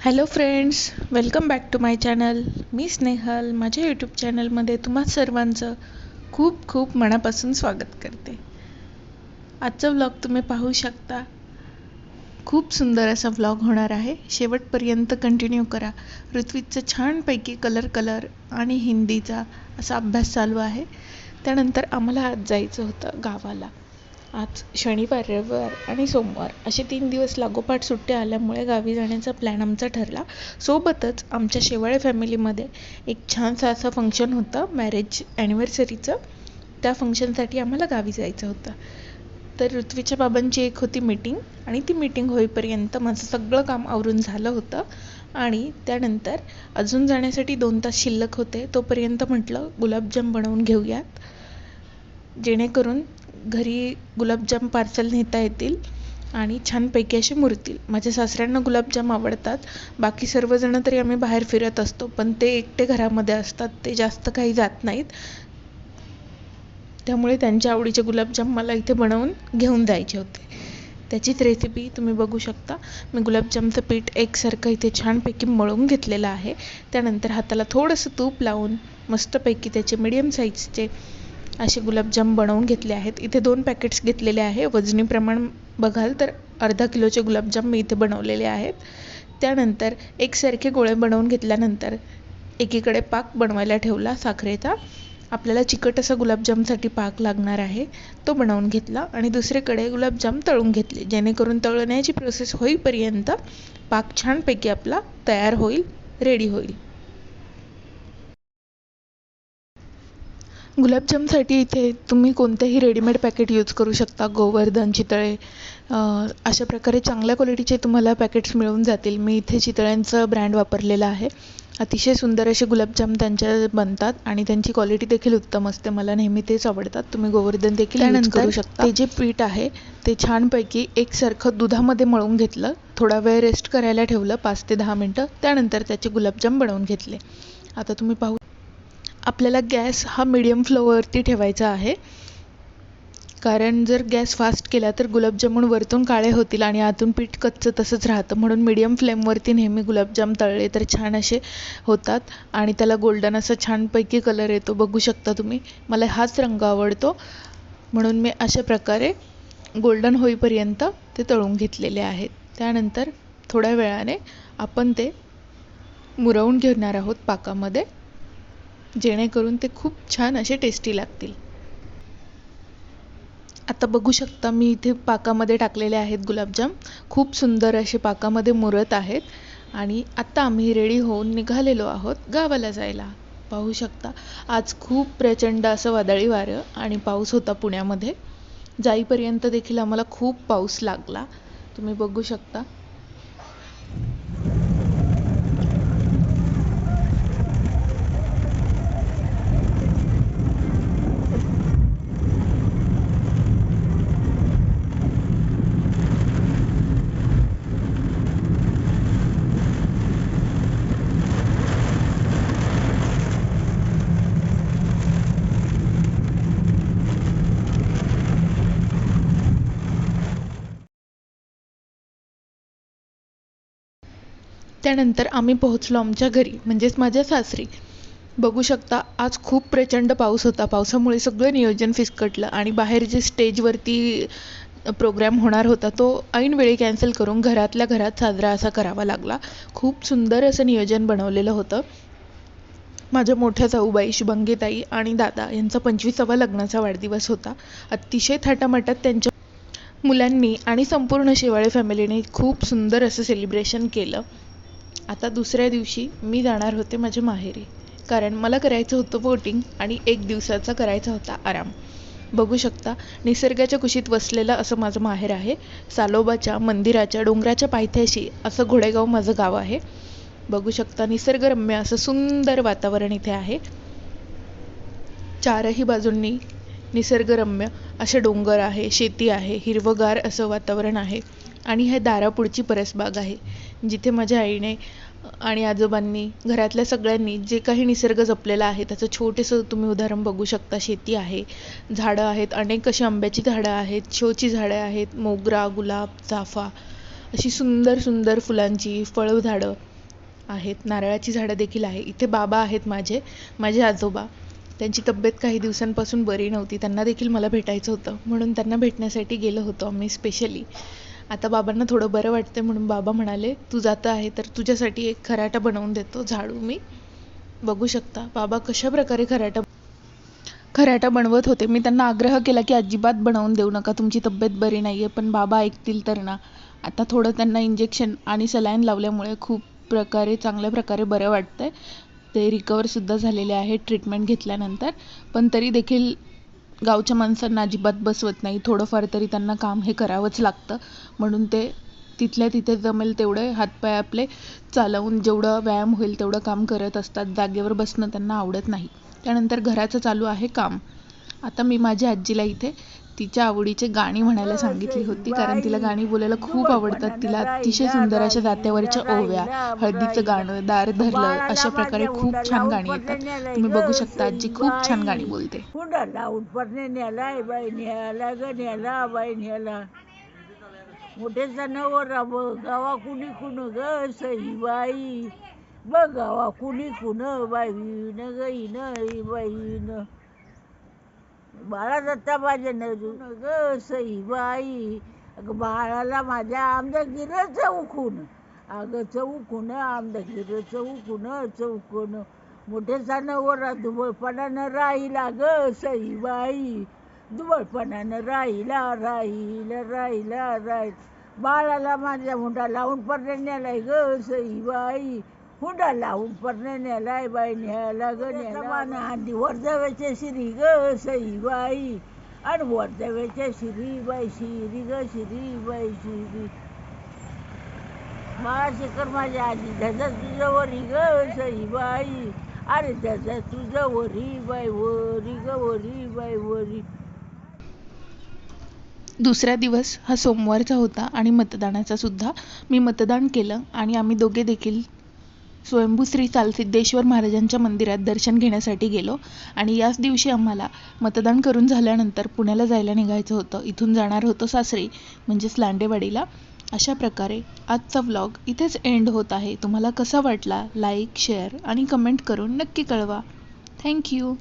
Hello friends welcome back to my channel मी स्नेहल माझ्या YouTube चॅनलमध्ये तुम्हा सर्वांचं खूप खूप मनापासून स्वागत करते. आजचा व्लॉग तुम्ही पाहू शकता. खूप सुंदर असा व्लॉग होणार आहे. शेवटपर्यंत कंटिन्यू करा. ऋत्विकचं छानपैकी कलर कलर आणि हिंदीचा असा अभ्यास चालू आहे. त्यानंतर आम्हाला आज जायचं होतं गावाला. आज शनिवार रविवार आणि सोमवार असे तीन दिवस लागोपाठ सुट्ट्या आल्यामुळे गावी जाण्याचा प्लॅन आमचा ठरला. सोबतच आमच्या शेवाळे फॅमिलीमध्ये एक छानसा असं फंक्शन होतं मॅरेज ॲनिव्हर्सरीचं त्या फंक्शनसाठी आम्हाला गावी जायचं होतं. तर ऋत्वीच्या बाबांची एक होती मीटिंग आणि ती मीटिंग होईपर्यंत माझं सगळं काम आवरून झालं होतं. आणि त्यानंतर अजून जाण्यासाठी दोन तास शिल्लक होते तोपर्यंत म्हटलं गुलाबजाम बनवून घेऊयात. जेणेकरून घरी गुलाबजाम पार्सल नेता येतील आणि छानपैकी असे मुरतील. माझ्या सासऱ्यांना गुलाबजाम आवडतात. बाकी सर्वजण तरी आम्ही बाहेर फिरत असतो पण ते एकटे घरामध्ये असतात. ते जास्त काही जात नाहीत. त्यामुळे त्यांच्या आवडीचे गुलाबजाम मला इथे बनवून घेऊन जायचे होते. त्याचीच रेसिपी तुम्ही बघू शकता. मी गुलाबजामचं पीठ एकसारखं इथे छानपैकी मळून घेतलेलं आहे. त्यानंतर हाताला थोडंसं तूप लावून मस्तपैकी त्याचे मीडियम साईजचे असे गुलाबजाम बनवून घेतले आहेत. इथे दोन पॅकेट्स घेतलेले आहे. वजनी प्रमाण बघाल तर अर्धा किलोचे गुलाबजाम मी इथे बनवलेले आहेत. त्यानंतर एकसारखे गोळे बनवून घेतल्यानंतर एकीकडे पाक बनवायला ठेवला साखरेचा. आपल्याला चिकट असा गुलाबजामसाठी पाक लागणार आहे. तो बनवून घेतला आणि दुसरीकडे गुलाबजाम तळून घेतले. जेणेकरून तळण्याची प्रोसेस होईपर्यंत पाक छानपैकी आपला तयार होईल रेडी होईल. गुलाबजामसाठी इथे तुम्ही कोणतेही रेडीमेड पॅकेट यूज करू शकता. गोवर्धन चितळे अशा प्रकारे चांगल्या क्वालिटीचे तुम्हाला पॅकेट्स मिळून जातील. मी इथे चितळ्यांचं ब्रँड वापरलेलं आहे. अतिशय सुंदर असे गुलाबजाम त्यांच्या बनतात आणि त्यांची क्वालिटी देखील उत्तम असते. मला नेहमी तेच आवडतात. तुम्ही गोवर्धन देखील यूज करू शकता. ते जे पीठ आहे ते छानपैकी एकसारखं दुधामध्ये मळून घेतलं. थोडा वेळ रेस्ट करायला ठेवलं पाच ते दहा मिनटं. त्यानंतर त्याचे गुलाबजाम बनवून घेतले. आता तुम्ही पाहू आपल्याला गॅस हा मिडियम फ्लोवरती ठेवायचा आहे. कारण जर गॅस फास्ट केला तर गुलाबजामून वरतून काळे होतील आणि आतून पीठ कच्चं तसंच राहतं. म्हणून मीडियम फ्लेमवरती नेहमी गुलाबजाम तळले तर छान असे होतात आणि त्याला गोल्डन असा छानपैकी कलर येतो. बघू शकता तुम्ही. मला हाच रंग आवडतो. म्हणून मी अशा प्रकारे गोल्डन होईपर्यंत ते तळून घेतलेले आहेत. त्यानंतर थोड्या वेळाने आपण ते मुरवून घेणार आहोत पाकामध्ये. जेणेकरून ते खूप छान असे टेस्टी लागतील. आता बघू शकता मी इथे पाकामध्ये टाकलेले आहेत गुलाबजाम. खूप सुंदर असे पाकामध्ये मुरत आहेत. आणि आत्ता आम्ही रेडी होऊन निघालेलो आहोत गावाला जायला. पाहू शकता आज खूप प्रचंड असं वादळी वारं आणि पाऊस होता पुण्यामध्ये. जाईपर्यंत देखील आम्हाला खूप पाऊस लागला. तुम्ही बघू शकता त्यानंतर आम्ही पोहोचलो आमच्या घरी म्हणजेच माझ्या सासरी. बघू शकता आज खूप प्रचंड पाऊस होता. पावसामुळे सगळं नियोजन फिसकटलं आणि बाहेर जे स्टेजवरती प्रोग्राम होणार होता तो ऐनवेळी कॅन्सल करून घरातल्या घरात साजरा असा करावा लागला. खूप सुंदर असं नियोजन बनवलेलं होतं. माझ्या मोठ्या जाऊबाई शुभंगीताई आणि दादा यांचा पंचवीसावा लग्नाचा वाढदिवस होता. अतिशय थाटामाटात त्यांच्या मुलांनी आणि संपूर्ण शेवाळे फॅमिलीने खूप सुंदर असं सेलिब्रेशन केलं. आता दुसऱ्या दिवशी मी जाणार होते माझ्या माहेरी. कारण मला करायचं होतं बोटिंग आणि एक दिवसाचा करायचा होता आराम. बघू शकता निसर्गाच्या कुशीत वसलेलं असं माझं माहेर आहे. सालोबाच्या मंदिराच्या डोंगराच्या पायथ्याशी असं घोडेगाव माझं गाव आहे. बघू शकता निसर्गरम्य असं सुंदर वातावरण इथे आहे. चारही बाजूंनी निसर्गरम्य असे डोंगर आहे शेती आहे हिरवंगार असं वातावरण आहे. आणि हे दारापुढची परसबाग आहे जिथे माझ्या आईने आणि आजोबांनी घरातल्या सगळ्यांनी जे काही निसर्ग जपलेला आहे त्याचं छोटेसं तुम्ही उदाहरण बघू शकता. शेती आहे झाडं आहेत अनेक अशी आंब्याची झाडं आहेत शोची झाडं आहेत मोगरा गुलाब चाफा अशी सुंदर सुंदर फुलांची फळझाडं आहेत. नारळाची झाडं देखील आहे. इथे बाबा आहेत माझे माझे आजोबा. त्यांची तब्येत काही दिवसांपासून बरी नव्हती. त्यांना देखील मला भेटायचं होतं. म्हणून त्यांना भेटण्यासाठी गेलो होतो आम्ही स्पेशली आता बाबांना थोडं बरं वाटते म्हणून बाबा म्हणाले तू जातं आहे तर तुझ्यासाठी एक खराटा बनवून देतो झाडू मी. बघू शकता बाबा कशा प्रकारे खराटा खराटा बनवत होते. मी त्यांना आग्रह केला की अजिबात बनवून देऊ नका तुमची तब्येत बरी नाही आहे पण बाबा ऐकतील तर ना. आता थोडं त्यांना इंजेक्शन आणि सलाईन लावल्यामुळे खूप प्रकारे चांगल्या प्रकारे बरं वाटतं आहे ते रिकवरसुद्धा झालेले आहेत ट्रीटमेंट घेतल्यानंतर. पण तरी देखील गावच्या माणसांना अजिबात बसवत नाही. थोडंफार तरी त्यांना काम हे करावंच लागतं. म्हणून ते तिथल्या तिथे जमेल तेवढे हातपाय आपले चालवून जेवढं व्यायाम होईल तेवढं काम करत असतात. जागेवर बसणं त्यांना आवडत नाही. त्यानंतर घराचं चालू आहे काम. आता मी माझ्या आजीला इथे तिच्या आवडीचे गाणी म्हणायला सांगितली होती. कारण तिला गाणी बोलायला खूप आवडतात. तिला अतिशय सुंदर अशा जात्यावरच्या ओव्या हळदीचं गाणं दार धरलं अशा प्रकारे खूप छान गाणी येतात तुम्ही बघू शकता आजी खूप छान गाणी बोलते. बाई बाई मोठे जनावर गावा कुणी कुण ग? सई बाई. बघावा कुणी कुण? बाई न गईन बाईन बाळा दत्ता माझ्या नजून ग सई बाई. अगं बाळाला माझ्या आमदागिर चौकून. अगं चौकून आमदागिर चौकून चौकून. मोठे नवरा दुबळपणानं राहिला ग सई बाई. दुबळपणानं राहिला राहिला राहिला राहिला. बाळाला माझ्या हुंडा लावून पडण्याला ग सई बाई हुंडा लावून परने नेलाय बाई न्यायला ग न्यायला हांदी वर्धव्याच्या श्री ग सई बाई. आणि वर्धव्याच्या श्री बाई शिरी ग श्री बाई शिरी बाळा शेखर माझ्या आजी धजा तुझं वरी ग सई बाई. अरे धजा तुझं वरी बाई वरी ग वरी बाई वरी. दुसरा दिवस हा सोमवारचा होता आणि मतदानाचा सुद्धा. मी मतदान केलं आणि आम्ही दोघे देखील स्वयंभू श्री चालसिद्धेश्वर महाराजांच्या मंदिरात दर्शन घेण्यासाठी गेलो आणि याच दिवशी आम्हाला मतदान करून झाल्यानंतर पुण्याला जायला निघायचं होतं. इथून जाणार होतो सासरी म्हणजेच लांडेवाडीला. अशा प्रकारे आजचा व्लॉग इथेच एंड होत आहे. तुम्हाला कसा वाटला? लाईक शेअर आणि कमेंट करून नक्की कळवा. थँक्यू